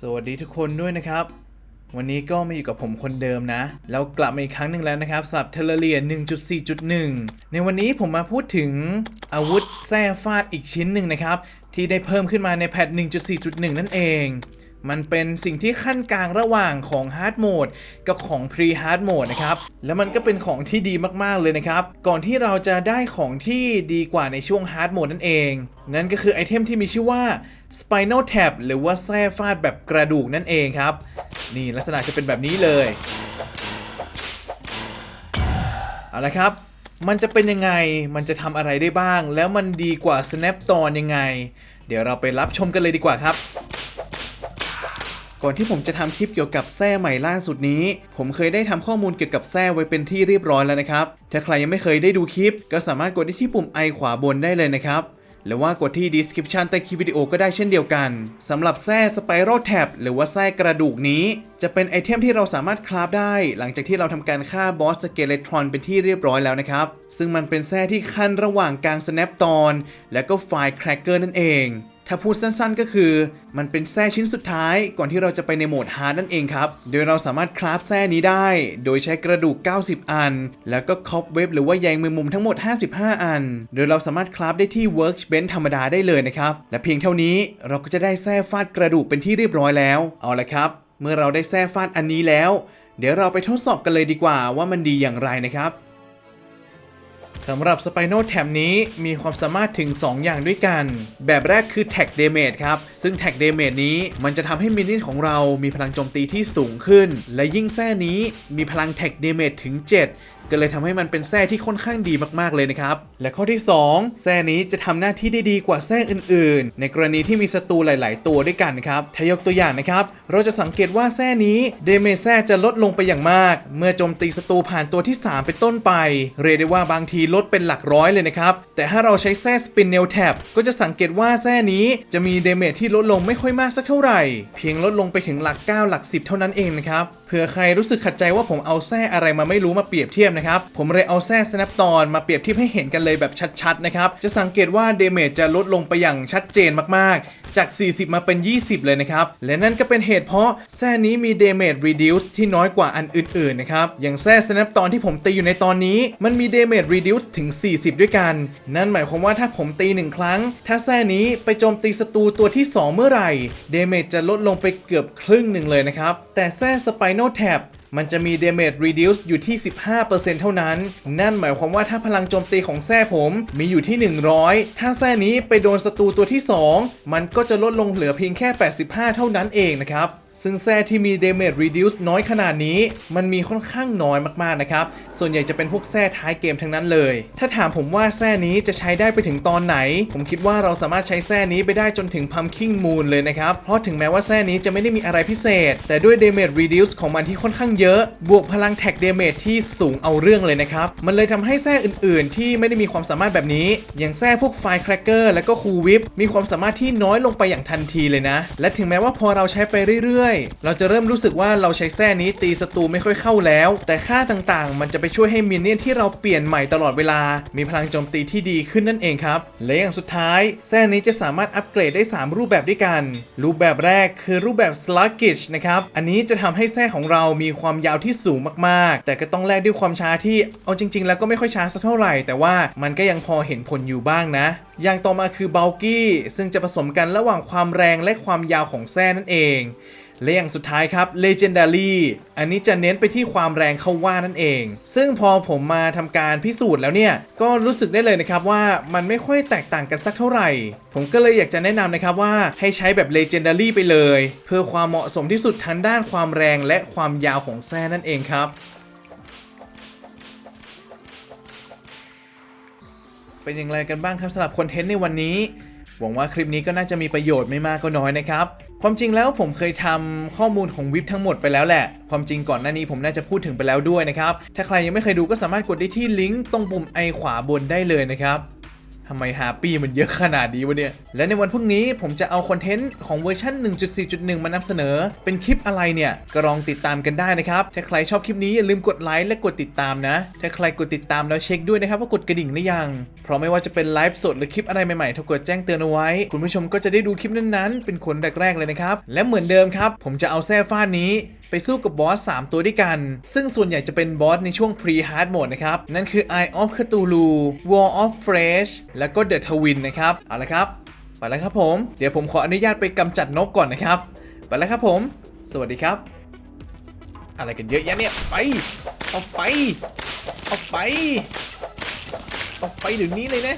สวัสดีทุกคนด้วยนะครับ วันนี้ก็มาอยู่กับผมคนเดิมนะ แล้วกลับมาอีกครั้งหนึ่งแล้วนะครับสำหรับเทเลเรีย1.4.1 ในวันนี้ผมมาพูดถึงอาวุธแส้ฟาดอีกชิ้นหนึ่งนะครับ ที่ได้เพิ่มขึ้นมาในแพท1.4.1 นั่นเอง มันเป็นสิ่งที่ขั้นกลางระหว่างของ Hard Mode กับของ Pre Hard Mode นะครับ แล้วมันก็เป็นของที่ดีมากๆเลยนะครับ ก่อนที่เราจะได้ของที่ดีกว่าในช่วง Hard Mode นั่นเอง นั่นก็คือไอเทมที่มีชื่อว่า Spinal Tap หรือว่าแส้ฟาดแบบกระดูกนั่นเองครับ นี่ลักษณะจะเป็นแบบนี้เลย เอาละครับมันจะเป็นยังไง มันจะทำอะไรได้บ้าง แล้วมันดีกว่า Snap t o n ยังไง เดี๋ยวเราไปรับชมกันเลยดีกว่าครับ ก่อนที่ผมจะทำคลิปเกี่ยวกับแส้ใหม่ล่าสุดนี้ ผมเคยได้ทำข้อมูลเกี่ยวกับแส้ไว้เป็นที่เรียบร้อยแล้วนะครับ ถ้าใครยังไม่เคยได้ดูคลิป ก็สามารถกดได้ที่ปุ่มไอขวาบนได้เลยนะครับหรือว่ากดที่ description ใต้คลิปวิดีโอก็ได้เช่นเดียวกันสำหรับแส้ Spiral Tap หรือว่าแส้กระดูกนี้ จะเป็นไอเทมที่เราสามารถคราฟได้ หลังจากที่เราทำการฆ่าบอสสเกเลทรอนเป็นที่เรียบร้อยแล้วนะครับ ซึ่งมันเป็นแส้ที่ขั้นระหว่างกลาง Snap t o n และก็ไฟล์ Cracker นั่นเอง ถ้าพูดสั้นๆก็คือ มันเป็นแส้ชิ้นสุดท้ายก่อนที่เราจะไปในโหมดฮาร์ดนั่นเองครับ โดยเราสามารถคราฟแส้นี้ได้ โดยใช้กระดูก 90 อัน แล้วก็คอปเว็บหรือว่าแยงมือมุมทั้งหมด 55 อัน โดยเราสามารถคราฟได้ที่ Workbench ธรรมดาได้เลยนะครับ และเพียงเท่านี้เราก็จะได้แส้ฟาดกระดูกเป็นที่เรียบร้อยแล้ว เอาละครับ เมื่อเราได้แส้ฟาดอันนี้แล้ว เดี๋ยวเราไปทดสอบกันเลยดีกว่าว่ามันดีอย่างไรนะครับ สำหรับ Spinal Tap นี้มีความสามารถถึง 2 อย่างด้วยกัน แบบแรกคือ Tag Damage ครับ ซึ่ง Tag Damage นี้มันจะทำให้มินเนี่ยนของเรามีพลังโจมตีที่สูงขึ้น และยิ่งแส้นี้มีพลัง Tag Damage ถึง 7 ก็เลยทำให้มันเป็นแส้ที่ค่อนข้างดีมากๆเลยนะครับ และข้อที่ 2 แส้นี้จะทำหน้าที่ได้ดีกว่าแส้อื่น ๆ ในกรณีที่มีศัตรูหลาย ๆ ตัวด้วยกันครับถ้ายกตัวอย่างนะครับเราจะสังเกตว่าแส้นี้เดเมจแส้จะลดลงไปอย่างมาก เมื่อโจมตีศัตรูผ่านตัวที่ 3 เป็นต้นไป เรียกได้ว่าบางทีลดเป็นหลักร้อยเลยนะครับ แต่ถ้าเราใช้แส้สปินเนลแท็บก็จะสังเกตว่าแส้นี้จะมีเดเมจที่ลดลงไม่ค่อยมากสักเท่าไหร่ เพียงลดลงไปถึงหลัก 9 หลัก 10 เท่านั้นเองนะครับ ผื่อใครรู้สึกขัดใจว่าผมเอาแส้อะไรมาไม่รู้มาเปรียบเทียบนะครับ ผมเลยเอาแส้ Snap t o n มาเปรียบเทียบให้เห็นกันเลยแบบชัดๆนะครับ จะสังเกตว่าเดเมจจะลดลงไปอย่างชัดเจนมากๆ จาก 40 มาเป็น 20 เลยนะครับ และนั่นก็เป็นเหตุเพราะแส้นี้มี damage reduce ที่น้อยกว่าอันอื่นๆนะครับ อย่างแส้ Snap t o n ที่ผมตีอยู่ในตอนนี้ มันมี damage reduce ถึง 40 ด้วยกัน นั่นหมายความว่าถ้าผมตี 1 ครั้ง ถ้าแส้นี้ไปโจมตีศัตรูตัวที่ 2 เมื่อไหร่ damage จะลดลงไปเกือบครึ่งหนึ่งเลยนะครับแต่แส้ Spinal Tap มันจะมี damage reduce อยู่ที่ 15%เท่านั้น นั่นหมายความว่าถ้าพลังโจมตีของแส้ผมมีอยู่ที่ 100 ถ้าแส้นี้ไปโดนศัตรูตัวที่ 2 มันก็จะลดลงเหลือเพียงแค่ 85 เท่านั้นเองนะครับ ซึ่งแส้ที่มี damage reduce น้อยขนาดนี้ มันมีค่อนข้างน้อยมากๆนะครับ ส่วนใหญ่จะเป็นพวกแส้ท้ายเกมทั้งนั้นเลย ถ้าถามผมว่าแส้นี้จะใช้ได้ไปถึงตอนไหน ผมคิดว่าเราสามารถใช้แส้นี้ไปได้จนถึง pumpkin moon เลยนะครับ เพราะถึงแม้ว่าแส้นี้จะไม่ได้มีอะไรพิเศษ แต่ด้วย damage reduce ของมันที่ค่อนข้างเยอะบวกพลัง tag damage ที่สูงเอาเรื่องเลยนะครับ มันเลยทำให้แส้อื่นๆ ที่ไม่ได้มีความสามารถแบบนี้ อย่างแส้พวก firecracker และก็ cool whip มีความสามารถที่น้อยลงไปอย่างทันทีเลยนะ และถึงแม้ว่าพอเราใช้ไปเรื่อยๆ เราจะเริ่มรู้สึกว่าเราใช้แส้นี้ตีศัตรูไม่ค่อยเข้าแล้ว แต่ค่าต่างๆ มันจะไปช่วยให้มินเนี่ยนที่เราเปลี่ยนใหม่ตลอดเวลา มีพลังโจมตีที่ดีขึ้นนั่นเองครับ และอย่างสุดท้ายแส้นี้จะสามารถอัปเกรดได้ 3 รูปแบบด้วยกัน รูปแบบแรกคือรูปแบบ sluggish นะครับ อันนี้จะทำให้แส้ของเรามีความความยาวที่สูงมากๆ แต่ก็ต้องแลกด้วยความช้าที่เอาจริง ๆ แล้วก็ไม่ค่อยช้าสักเท่าไหร่ แต่ว่ามันก็ยังพอเห็นผลอยู่บ้างนะ อย่างต่อมาคือเบลกี้ซึ่งจะผสมกันระหว่างความแรงและความยาวของแส้นั่นเอง และอย่างสุดท้ายครับ Legendary อันนี้จะเน้นไปที่ความแรงเข้าว่านั่นเอง ซึ่งพอผมมาทำการพิสูจน์แล้วเนี่ย ก็รู้สึกได้เลยนะครับว่ามันไม่ค่อยแตกต่างกันสักเท่าไหร่ ผมก็เลยอยากจะแนะนำนะครับว่าให้ใช้แบบ Legendary ไปเลย เพื่อความเหมาะสมที่สุดทั้งด้านความแรงและความยาวของแส้นั่นเองครับเป็นอย่างไรกันบ้างครับสำหรับคอนเทนต์ในวันนี้ หวังว่าคลิปนี้ก็น่าจะมีประโยชน์ไม่มากก็น้อยนะครับ ความจริงแล้วผมเคยทำข้อมูลของวิปทั้งหมดไปแล้วแหละ ความจริงก่อนหน้านี้ผมน่าจะพูดถึงไปแล้วด้วยนะครับ ถ้าใครยังไม่เคยดูก็สามารถกดได้ที่ลิงก์ตรงปุ่มไอขวาบนได้เลยนะครับ ทำไมฮาปี้มันเยอะขนาดนี้วะเนี่ย และในวันพรุ่งนี้ผมจะเอาคอนเทนต์ของเวอร์ชัน1.4.1 มานำเสนอ เป็นคลิปอะไรเนี่ย ก็ลองติดตามกันได้นะครับ ถ้าใครชอบคลิปนี้อย่าลืมกดไลค์และกดติดตามนะ ถ้าใครกดติดตามแล้วเช็คด้วยนะครับว่ากดกระดิ่งหรือยัง เพราะไม่ว่าจะเป็นไลฟ์สดหรือคลิปอะไรใหม่ๆถ้ากดแจ้งเตือนเอาไว้ คุณผู้ชมก็จะได้ดูคลิปนั้นๆ เป็นคนแรกๆเลยนะครับ และเหมือนเดิมครับ ผมจะเอาแซ่ฟ้านี้ ไปสู้กับบอส3 ตัวด้วยกัน ซึ่งส่วนใหญ่จะเป็นบอสในช่วง Pre-Hard Mode นะครับ นั่นคือ Eye of Cthulhu War of Fresh แล้วก็เดอะทวินนะครับ เอาละครับ ไปแล้วครับผม เดี๋ยวผมขออนุญาตไปกำจัดนกก่อนนะครับ ไปแล้วครับผม สวัสดีครับ อะไรกันเยอะแยะเนี่ย ไป เอาไป เอาไป เอาไปเดี๋ยวนี้เลยนะ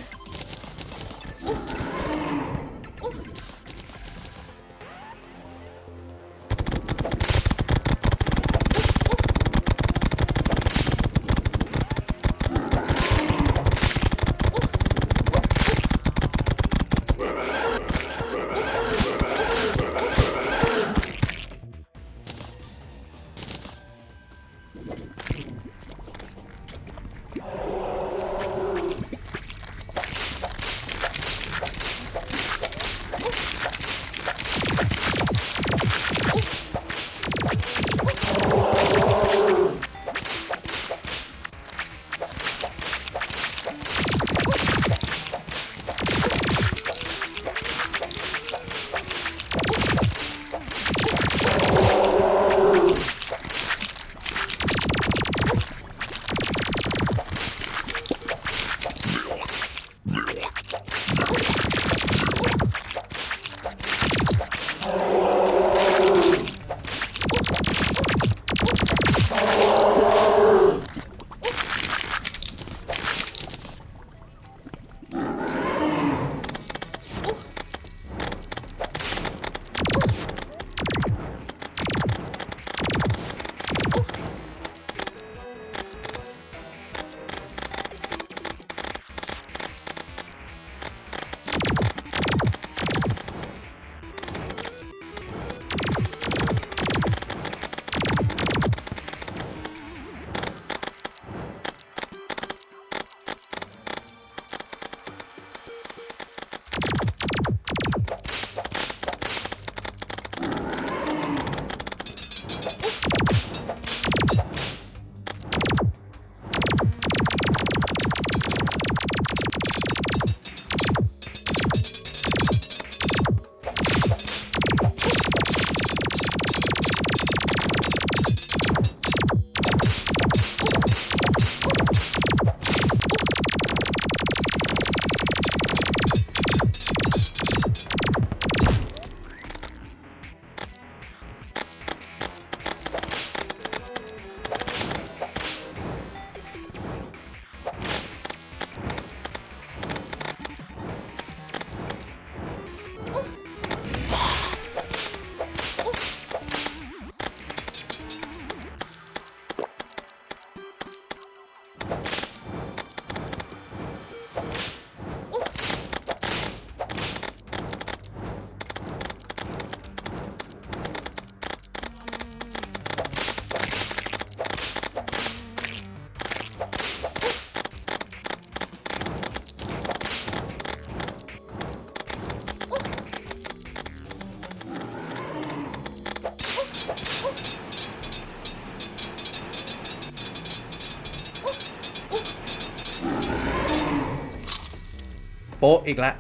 โป๊ะอีกละ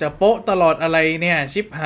จะโป๊ะตลอดอะไรเนี่ย ชิปหา